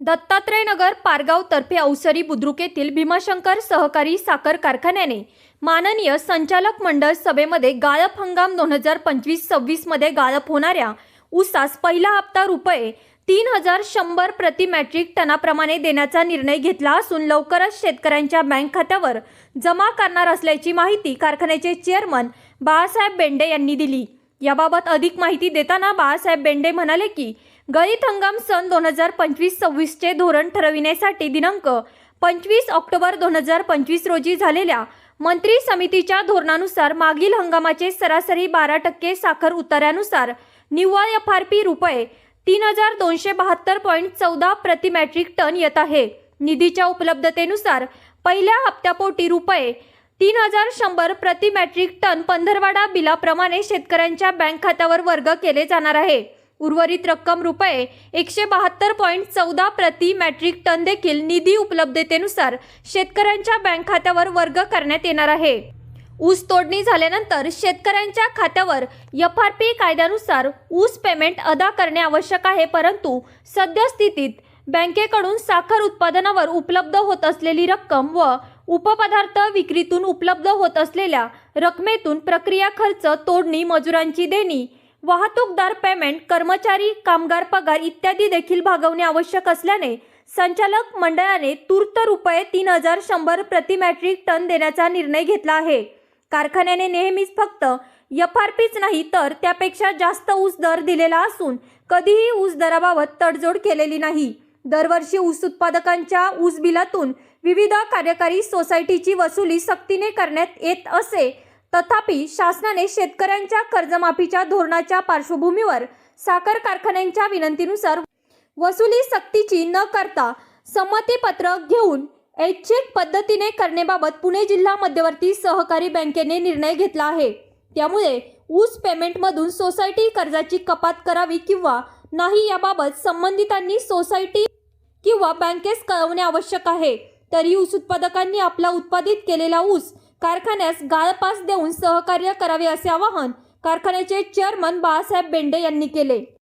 दत्तात्रय नगर पारगाव तर्फे अवसरी बुद्रुक येथील भीमाशंकर सहकारी साखर कारखान्याने माननीय संचालक मंडळ सभेमध्ये गाळप हंगाम दोन हजार पंचवीस सव्वीसमध्ये गाळप होणाऱ्या ऊसास पहिला हप्ता रुपये तीन हजार शंभर प्रति मॅट्रिक टनाप्रमाणे देण्याचा निर्णय घेतला असून लवकरच शेतकऱ्यांच्या बँक खात्यावर जमा करणार असल्याची माहिती कारखान्याचे चेअरमन बाळासाहेब बेंडे यांनी दिली. याबाबत अधिक माहिती देताना बाळासाहेब बेंडे म्हणाले की गळीत हंगाम सन दोन हजार पंचवीस सव्वीसचे धोरण ठरविण्यासाठी दिनांक पंचवीस ऑक्टोबर दोन हजार पंचवीस रोजी झालेल्या मंत्री समितीच्या धोरणानुसार मागील हंगामाचे सरासरी बारा टक्के साखर उतार्यानुसार निव्वळ एफ आर पी रुपये तीन हजार दोनशे बहात्तर पॉईंट चौदा प्रति मॅट्रिक टन येत आहे. निधीच्या उपलब्धतेनुसार पहिल्या हप्त्यापोटी रुपये तीन हजार शंभर प्रति मॅट्रिक टन पंधरवाडा बिलाप्रमाणे शेतकऱ्यांच्या बँक खात्यावर वर्ग केले जाणार आहे. उर्वरित रक्कम रुपये एकशे बहात्तर पॉईंट चौदा प्रति मॅट्रिक टन देखील निधी उपलब्धतेनुसार शेतकऱ्यांच्या बँक खात्यावर वर्ग करण्यात येणार आहे. ऊस तोडणी झाल्यानंतर शेतकऱ्यांच्या खात्यावर एफ आर पी कायद्यानुसार ऊस पेमेंट अदा करणे आवश्यक आहे परंतु सद्यस्थितीत बँकेकडून साखर उत्पादनावर उपलब्ध होत असलेली रक्कम व उपपदार्थ विक्रीतून उपलब्ध होत असलेल्या रकमेतून प्रक्रिया खर्च तोडणी मजुरांची देणी वाहतूकदार पेमेंट कर्मचारी कामगार पगार इत्यादी देखील भागवणे आवश्यक असल्याने संचालक मंडळाने तूर्त रुपये तीन हजार शंभर प्रति मॅट्रिक टन देण्याचा निर्णय घेतला आहे. कारखान्याने नेहमीच फक्त एफ आर पीच नाही तर त्यापेक्षा जास्त ऊस दर दिलेला असून कधीही ऊस दराबाबत तडजोड केलेली नाही. दरवर्षी ऊस उत्पादकांच्या ऊस बिलातून विविध कार्यकारी सोसायटीची वसुली सक्तीने करण्यात येत असे तथापि शासनाने शेतकऱ्यांच्या कर्जमाफीच्या धोरणाच्या पार्श्वभूमीवर साखर कारखान्यांच्या विनंतीनुसार वसुली सक्तीची न करता संमतीपत्र घेऊन ऐच्छिक पद्धतीने करण्याबाबत पुणे जिल्हा मध्यवर्ती सहकारी बँकेने निर्णय घेतला आहे. त्यामुळे ऊस पेमेंटमधून सोसायटी कर्जाची कपात करावी किंवा नाही याबाबत संबंधितांनी सोसायटी किंवा बँकेस कळवणे आवश्यक आहे. तरी ऊस उत्पादकांनी आपला उत्पादित केलेला ऊस कारखान्यास गाळपास देऊन सहकार्य करावे असे आवाहन कारखान्याचे चेअरमन बाळासाहेब बेंडे यांनी केले.